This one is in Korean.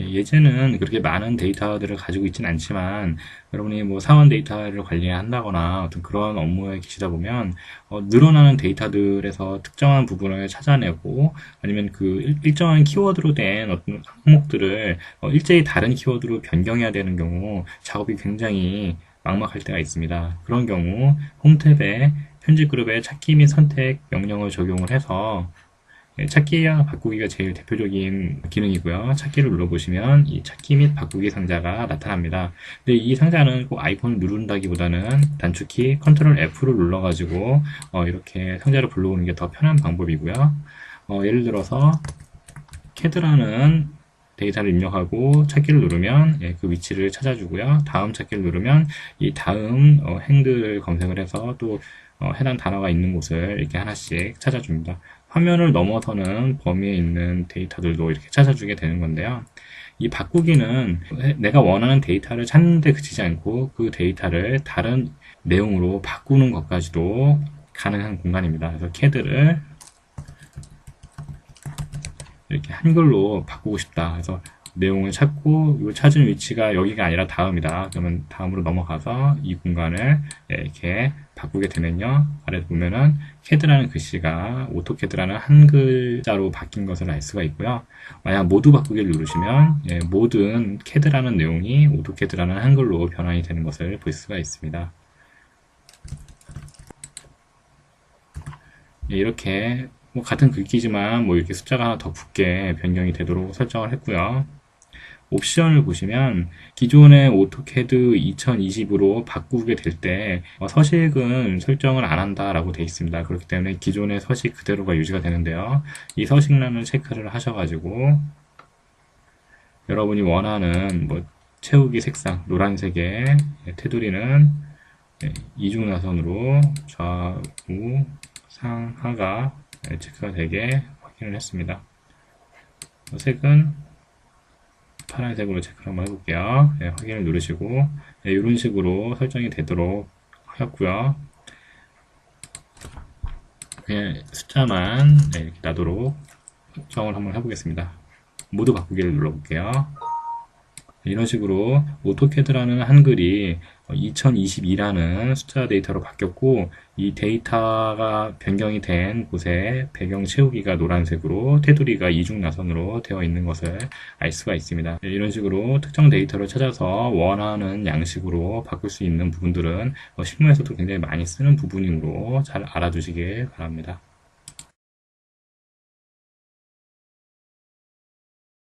예, 예제는 그렇게 많은 데이터들을 가지고 있지는 않지만 여러분이 뭐 사원 데이터를 관리한다거나 어떤 그런 업무에 계시다 보면 어, 늘어나는 데이터들에서 특정한 부분을 찾아내고 아니면 그 일- 일정한 키워드로 된 어떤 항목들을 어, 일제히 다른 키워드로 변경해야 되는 경우 작업이 굉장히 막막할 때가 있습니다. 그런 경우 홈탭에 편집 그룹의 찾기 및 선택 명령을 적용을 해서 예, 찾기와 바꾸기가 제일 대표적인 기능이고요. 찾기를 눌러보시면 이 찾기 및 바꾸기 상자가 나타납니다. 근데 이 상자는 꼭 아이콘을 누른다기보다는 단축키 컨트롤 F를 눌러가지고 어, 이렇게 상자를 불러오는 게 더 편한 방법이고요. 어, 예를 들어서 CAD라는 데이터를 입력하고 찾기를 누르면 예, 그 위치를 찾아주고요. 다음 찾기를 누르면 이 다음 어, 행들을 검색을 해서 또 어, 해당 단어가 있는 곳을 이렇게 하나씩 찾아줍니다. 화면을 넘어서는 범위에 있는 데이터들도 이렇게 찾아주게 되는 건데요. 이 바꾸기는 내가 원하는 데이터를 찾는 데 그치지 않고 그 데이터를 다른 내용으로 바꾸는 것까지도 가능한 공간입니다. 그래서 CAD를 이렇게 한글로 바꾸고 싶다. 그래서 내용을 찾고 이 찾은 위치가 여기가 아니라 다음이다. 그러면 다음으로 넘어가서 이 공간을 이렇게 바꾸게 되면요. 아래 보면은 CAD라는 글씨가 오토캐드라는 한 글자로 바뀐 것을 알 수가 있고요. 만약 모두 바꾸기를 누르시면 예, 모든 CAD라는 내용이 오토캐드라는 한글로 변환이 되는 것을 볼 수가 있습니다. 예, 이렇게 뭐 같은 글귀지만 뭐 이렇게 숫자가 하나 더 붙게 변경이 되도록 설정을 했고요. 옵션을 보시면 기존의 오토캐드 2020으로 바꾸게 될 때 서식은 설정을 안 한다라고 되어 있습니다. 그렇기 때문에 기존의 서식 그대로가 유지가 되는데요. 이 서식란을 체크를 하셔가지고 여러분이 원하는 뭐 채우기 색상 노란색의 테두리는 예, 이중나선으로 좌우 상하가 체크가 되게 확인을 했습니다. 색은 파란색으로 체크를 한번 해볼게요. 네, 확인을 누르시고 네, 이런 식으로 설정이 되도록 하였고요. 그냥 숫자만 네, 이렇게 놔도록 설정을 한번 해보겠습니다. 모두 바꾸기를 눌러볼게요. 네, 이런 식으로 오토캐드라는 한글이 2022라는 숫자 데이터로 바뀌었고 이 데이터가 변경이 된 곳에 배경 채우기가 노란색으로 테두리가 이중 나선으로 되어 있는 것을 알 수가 있습니다. 네, 이런 식으로 특정 데이터를 찾아서 원하는 양식으로 바꿀 수 있는 부분들은 실무에서도 굉장히 많이 쓰는 부분이므로 잘 알아두시길 바랍니다.